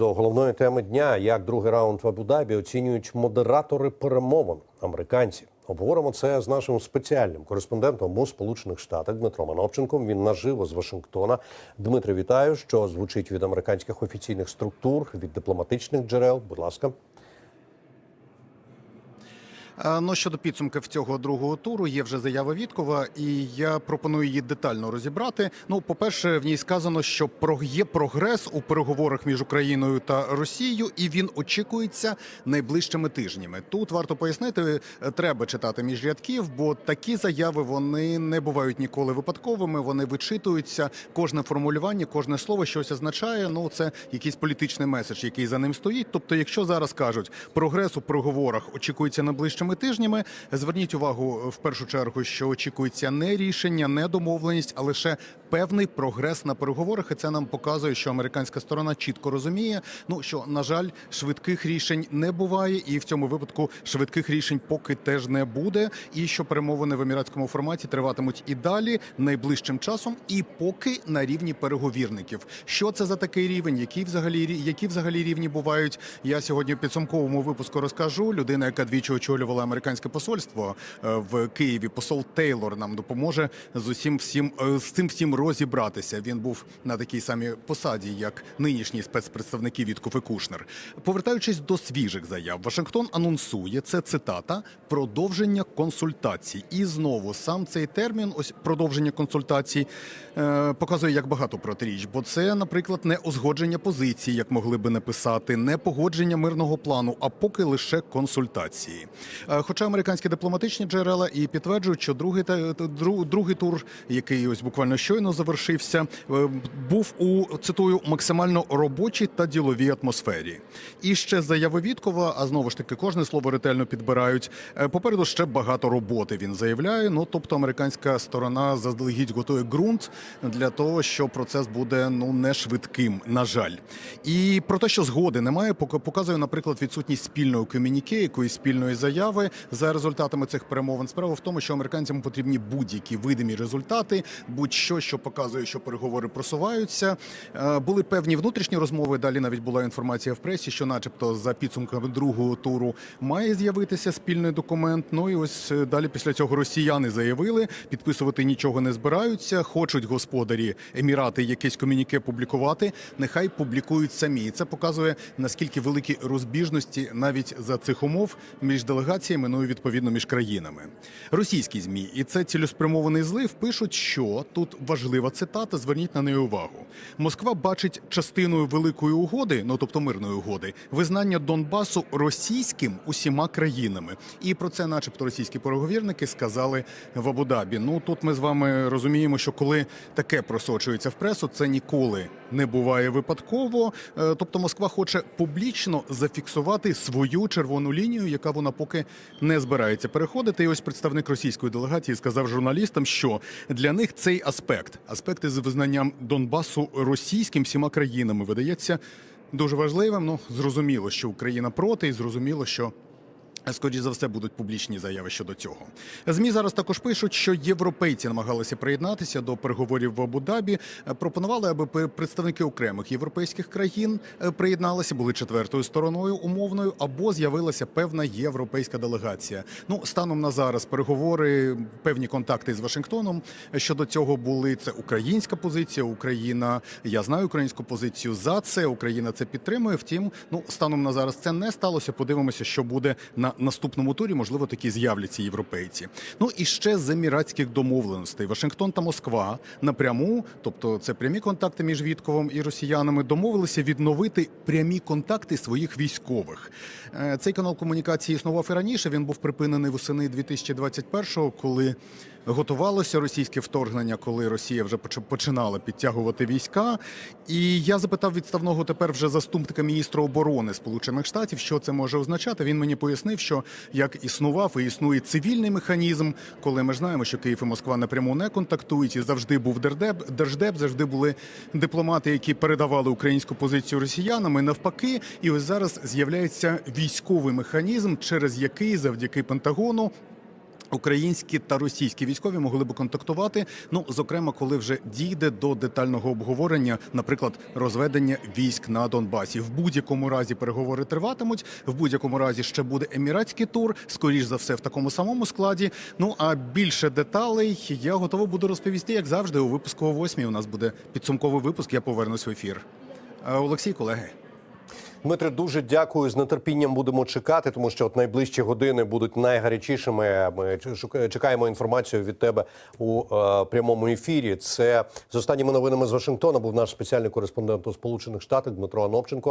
До головної теми дня, як другий раунд в Абу-Дабі оцінюють модератори перемовин американці. Обговоримо це з нашим спеціальним кореспондентом у Сполучених Штатах Дмитром Анопченком. Він наживо з Вашингтона. Дмитре, вітаю, що звучить від американських офіційних структур, від дипломатичних джерел. Будь ласка. Е, Ну щодо підсумків цього другого туру, є вже заява Віткова, і я пропоную її детально розібрати. Ну, по-перше, в ній сказано, що про- є прогрес у переговорах між Україною та Росією, і він очікується найближчими тижнями. Тут варто пояснити, е, треба читати між рядків, бо такі заяви вони не бувають ніколи випадковими. Вони вичитуються. Кожне формулювання, кожне слово щось означає. Ну це якийсь політичний меседж, який за ним стоїть. Тобто, якщо зараз кажуть, прогрес у переговорах очікується найближчими тижнями. Зверніть увагу в першу чергу, що очікується не рішення, не домовленість, а лише певний прогрес на переговорах. І це нам показує, що американська сторона чітко розуміє. Ну що на жаль, швидких рішень не буває, і в цьому випадку швидких рішень поки теж не буде. І що перемовини в еміратському форматі триватимуть і далі найближчим часом, і поки на рівні переговірників. Що це за такий рівень? Які взагалі які взагалі рівні бувають? Я сьогодні в підсумковому випуску розкажу. Людина, яка двічі очолювала американське посольство е, в Києві, посол Тейлор нам допоможе з усім всім е, з цим всім розібратися. Він був на такій самій посаді, як нинішні спецпредставники Вітков і Кушнер. Повертаючись до свіжих заяв, Вашингтон анонсує це цитата продовження консультацій. І знову сам цей термін, ось продовження консультацій, е, показує як багато протиріч. Бо це, наприклад, не узгодження позицій, як могли би написати, не погодження мирного плану, а поки лише консультації. Е, Хоча американські дипломатичні джерела і підтверджують, що другий та та- другий тур, який ось буквально щойно завершився, е, був у цитую максимально робочій та діловій атмосфері. І ще заяви Віткова, а знову ж таки кожне слово ретельно підбирають. Е, Попереду ще багато роботи. Він заявляє. Ну тобто, американська сторона заздалегідь готує ґрунт для того, що процес буде ну не швидким, на жаль. І про те, що згоди немає, показує, наприклад, відсутність спільної комюніке, якоїсь спільної заяви за результатами цих перемовин. Справа в тому, що американцям потрібні будь-які видимі результати, будь-що, що показує, що переговори просуваються. Е, Були певні внутрішні розмови. Далі навіть була інформація в пресі, що, начебто, за підсумками другого туру має з'явитися спільний документ. Ну і ось е, далі після цього росіяни заявили, підписувати нічого не збираються. Хочуть господарі емірати якесь комюніке публікувати. Нехай публікують самі. І це показує наскільки великі розбіжності навіть за цих умов між делегаціями, ну і відповідно між країнами. Російські змі, і це цілеспрямований злив. Пишуть, що тут важлива цитата. Зверніть на неї увагу. Москва бачить частиною великої угоди, ну тобто мирної угоди, визнання Донбасу російським усіма країнами. І про це, начебто, російські переговірники сказали в Абу-Дабі. Ну тут ми з вами розуміємо, що коли таке просочується в пресу, це ніколи не буває випадково. Е, Тобто Москва хоче публічно зафіксувати свою червону лінію, яка вона поки не збирається переходити. І ось представник російської делегації сказав журналістам, що для них цей аспект, аспект із визнанням Донбасу російським всіма країнами, видається дуже важливим. Ну зрозуміло, що Україна проти, і зрозуміло, що. Скоріше за все будуть публічні заяви щодо цього. Змі зараз також пишуть, що європейці намагалися приєднатися до переговорів в Абу-Дабі. Е, Пропонували, аби представники окремих європейських країн е, приєдналися, були четвертою стороною умовною, або з'явилася певна європейська делегація. Ну станом на зараз переговори, певні контакти з Вашингтоном щодо цього були. Це українська позиція. Україна, я знаю українську позицію за це. Україна це підтримує. Втім, ну станом на зараз це не сталося. Подивимося, що буде на наступному турі. Можливо, такі з'являться європейці. Ну і ще з еміратських домовленостей. Вашингтон та Москва напряму, тобто це прямі контакти між Вітковим і росіянами, домовилися відновити прямі контакти своїх військових. Е, Цей канал комунікації існував і раніше. Він був припинений восени 2021-го, коли готувалося російське вторгнення, коли Росія вже починала підтягувати війська. І я запитав відставного тепер вже заступника міністра оборони Сполучених Штатів, що це може означати. Він мені пояснив, що як існував і існує цивільний механізм, коли ми знаємо, що Київ і Москва напряму не контактують, і завжди був держдеп, держдеп, завжди були дипломати, які передавали українську позицію росіянам. І навпаки, і ось зараз з'являється військовий механізм, через який завдяки Пентагону Українські та російські військові могли би контактувати. Ну зокрема, коли вже дійде до детального обговорення, наприклад, розведення військ на Донбасі. В будь-якому разі переговори триватимуть. В будь-якому разі ще буде еміратський тур. Скоріш за все, в такому самому складі. Ну а більше деталей я готовий буду розповісти, як завжди, у випуску о 8 У нас буде підсумковий випуск. Я повернусь в ефір. Е, Олексій, колеги. Дмитре, дуже дякую. З нетерпінням будемо чекати, тому що от найближчі години будуть найгарячішими. Ми чекаємо інформацію від тебе у е, прямому ефірі. Це з останніми новинами з Вашингтона був наш спеціальний кореспондент у Сполучених Штатах Дмитро Анопченко.